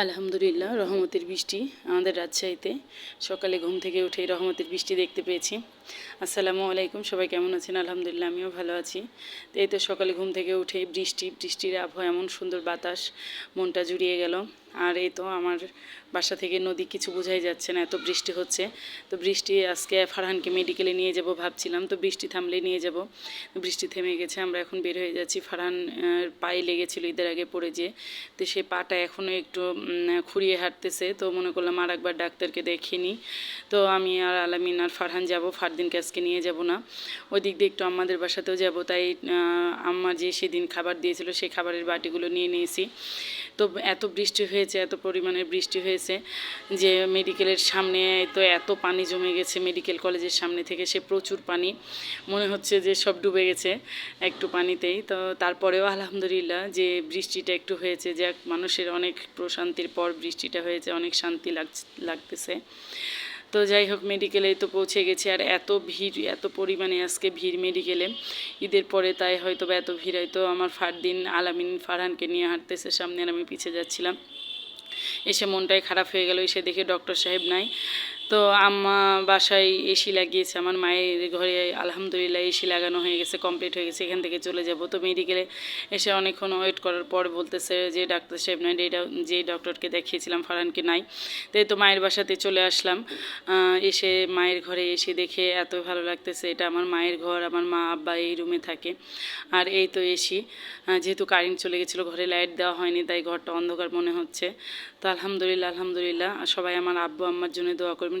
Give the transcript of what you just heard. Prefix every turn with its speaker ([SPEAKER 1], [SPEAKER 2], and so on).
[SPEAKER 1] আলহামদুলিল্লাহ, রহমতের বৃষ্টি আমাদের রাজশাহীতে। সকালে ঘুম থেকে উঠেই রহমতের বৃষ্টি দেখতে পেয়েছি। আসসালামু আলাইকুম, সবাই কেমন আছেন? আলহামদুলিল্লাহ, আমিও ভালো আছি। তো এই তো সকালে ঘুম থেকে উঠে বৃষ্টি, বৃষ্টির আবহাওয়া এমন সুন্দর বাতাস, মনটা জুড়িয়ে গেল। আর এই তো আমার বাসা থেকে নদী কিছু বোঝাই যাচ্ছে না, এত বৃষ্টি হচ্ছে। তো বৃষ্টি আজকে ফারহানকে মেডিকেলে নিয়ে যাব ভাবছিলাম, তো বৃষ্টি থামলে নিয়ে যাব। বৃষ্টি থেমে গেছে, আমরা এখন বের হয়ে যাচ্ছি। ফারহান পায়ে লেগেছিল ঈদের আগে পড়ে যে তো সেই পাটা এখনও একটু খুঁড়িয়ে হাঁটতেছে। তো মনে করলাম আর একবার ডাক্তারকে দেখিনি তো আমি আর আলামিন আর ফারহান যাব ফারদিনকে আজকে নিয়ে যাব না। ওই দিক দিয়ে একটু আমাদের বাসাতেও যাব, তাই আম্মা যে সেদিন খাবার দিয়েছিল, সেই খাবারের বাটিগুলো নিয়ে নিয়েছি। তো এত বৃষ্টি হয়েছে, এত পরিমাণের বৃষ্টি হয়েছে যে মেডিকেলের সামনে তো এত পানি জমে গেছে, মেডিকেল কলেজের সামনে থেকে সে প্রচুর পানি। মনে হচ্ছে যে সব ডুবে গেছে একটু পানিতেই। তো তারপরেও আলহামদুলিল্লাহ যে বৃষ্টিটা একটু হয়েছে যে মানুষের অনেক প্রশান্তির পর বৃষ্টিটা হয়েছে, অনেক শান্তি লাগতেছে। তো যাই হোক মেডিকেলে তো পৌঁছে গেছে। আর এত ভিড়, এত পরিমাণে আজকে ভিড় মেডিকেলে ঈদের পরে তাই হয়তো বা এত ভিড়, হয়তো আমার ফারদিন, আলামিন ফারহানকে নিয়ে হাঁটতেছে, সামনে আর আমি পিছিয়ে যাচ্ছিলাম। এসে মনটাই খারাপ হয়ে গেল, এসে দেখে ডক্টর সাহেব নাই। তো আম্মা বাসায় এসি লাগিয়েছে, আমার মায়ের ঘরে আলহামদুলিল্লাহ এসি লাগানো হয়ে গেছে কমপ্লিট হয়ে গেছে, এখান থেকে চলে যাব। তো মেডিকেলে এসে অনেকক্ষণ ওয়েট করার পর বলতেছে যে, ডাক্তার সাহেব নাই, যে যে ডক্টরকে দেখিয়েছিলাম, ফারহানকে নাই। তো তো মায়ের বাসাতে চলে আসলাম। এসে মায়ের ঘরে এসে দেখে এত ভালো লাগতেছে, এটা আমার মায়ের ঘর, আমার মা, আব্বা এই রুমে থাকে। আর এই তো এসি। যেহেতু কারেন্ট চলে গেছিল, ঘরে লাইট দেওয়া হয়নি, তাই ঘরটা অন্ধকার মনে হচ্ছে। তো আলহামদুলিল্লাহ আলহামদুলিল্লাহ সবাই আমার আব্বু, আম্মার জন্য দোয়া করবেন।